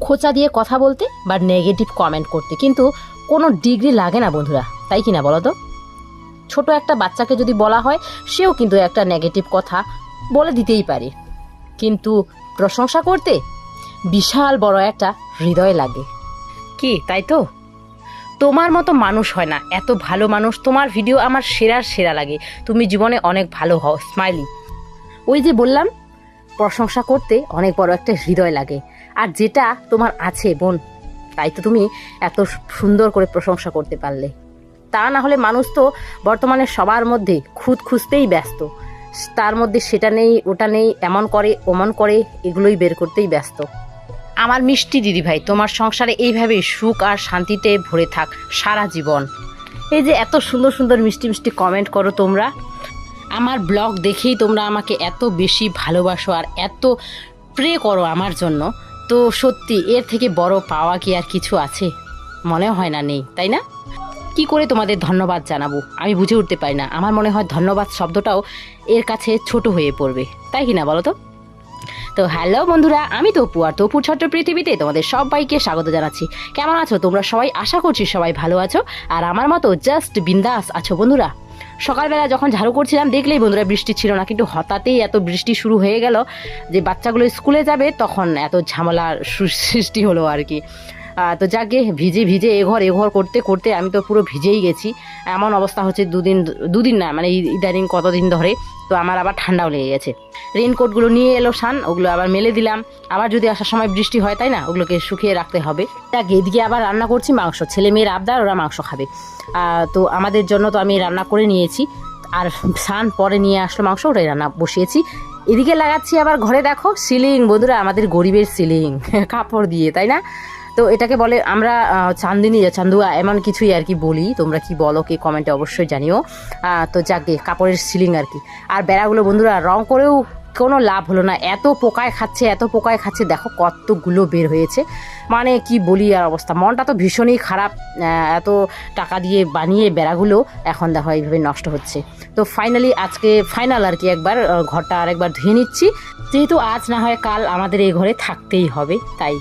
খোঁচা দিয়ে কথা বলতে বা নেগেটিভ কমেন্ট করতে। কিন্তু কোনো ডিগ্রি লাগে না বন্ধুরা, তাই কি না বলো তো? ছোট একটা বাচ্চাকে যদি বলা হয়, সেও কিন্তু একটা নেগেটিভ কথা বলে দিতেই পারে। কিন্তু প্রশংসা করতে বিশাল বড় একটা হৃদয় লাগে। কি, তাই তো? তোমার মতো মানুষ হয় না, এত ভালো মানুষ, তোমার ভিডিও আমার সেরার সেরা লাগে। তুমি জীবনে অনেক ভালো হও স্মাইলি ওই যে বললাম প্রশংসা করতে অনেক বড় একটা হৃদয় লাগে। আর যেটা তোমার আছে, বোন, তাই তো তুমি এত সুন্দর করে প্রশংসা করতে পারলে। তা না হলে মানুষ তো বর্তমানে সবার মধ্যে খুদ খুঁজতেই ব্যস্ত। তার মধ্যে সেটা নেই, ওটা নেই, এমন করে, ওমন করে, এগুলোই বের করতেই ব্যস্ত। আমার মিষ্টি দিদি ভাই তোমার সংসারে এইভাবে সুখ আর শান্তিতে ভরে থাক সারা জীবন। এই যে এত সুন্দর সুন্দর মিষ্টি মিষ্টি কমেন্ট করো তোমরা। আমার ব্লগ দেখেই তোমরা আমাকে এত বেশি ভালোবাসো আর এত প্রে করো আমার জন্য। তো সত্যি, এর থেকে বড় পাওয়া কি আর কিছু আছে? মনে হয় না নেই, তাই না? কি করে তোমাদের ধন্যবাদ জানাব? আমি বুঝে উঠতে পারি না। আমার মনে হয় ধন্যবাদ শব্দটাও এর কাছে ছোট হয়ে পড়বে। তাই কি না বলো তো? তো হ্যালো বন্ধুরা, আমি তপু আর তপুর ছোট্ট পৃথিবীতে তোমাদের সবাইকে স্বাগত জানাচ্ছি। কেমন আছো? তোমরা সবাই? আশা করছি সবাই ভালো আছো। আর আমার মতো জাস্ট বিন্দাস আছো বন্ধুরা। সকালবেলা যখন ঝাড়ু করছিলাম, দেখলেই বন্ধুরা বৃষ্টি ছিল না, কিন্তু হঠাৎই এত বৃষ্টি শুরু হয়ে গেল যে বাচ্চাগুলো স্কুলে যাবে, তখন এত ঝামেলার সৃষ্টি হলো আর কি। তো যাকে ভিজে ভিজে এঘর এঘর করতে করতে আমি তো পুরো ভিজেই গেছি। এমন অবস্থা হচ্ছে দুদিন দুদিন না মানে ইদানিং কতদিন ধরে, তো আমার আবার ঠান্ডাও লেগে গেছে। রেনকোটগুলো নিয়ে এলো সান ওগুলো আবার মেলে দিলাম। আবার যদি আসার সময় বৃষ্টি হয়, তাই না? ওগুলোকে শুকিয়ে রাখতে হবে। যাক, এদিকে আবার রান্না করছি, মাংস। ছেলে মেয়ের আবদার, ওরা মাংস খাবে। তো আমাদের জন্য তো আমি রান্না করে নিয়েছি। আর শান পরে নিয়ে আসলো মাংস, ওটাই রান্না বসিয়েছি। এদিকে লাগাচ্ছি আবার ঘরে, দেখো, সিলিং। বন্ধুরা, আমাদের গরিবের সিলিং, কাপড় দিয়ে, তাই না? তো এটাকে বলে আমরা চান্দিনী চান্দুয়া, এমন কিছুই আর কি বলি। তোমরা কি বলো, কি কমেন্টে অবশ্যই জানিও। তো যাকে কাপড়ের সিলিং আর কি। আর বেড়াগুলো বন্ধুরা, রং করেও কোনো লাভ হলো না। এত পোকায় খাচ্ছে, এত পোকায় খাচ্ছে, দেখো কতগুলো বের হয়েছে। মানে কি বলি আর অবস্থা। মনটা তো ভীষণই খারাপ। এত টাকা দিয়ে বানিয়ে বেড়াগুলো এখন দেখো এইভাবে নষ্ট হচ্ছে। তো ফাইনালি আজকে ফাইনাল আর কি একবার ঘরটা আর একবার ধুয়ে নিচ্ছি। যেহেতু আজ না হয় কাল আমাদের এই ঘরে থাকতেই হবে, তাই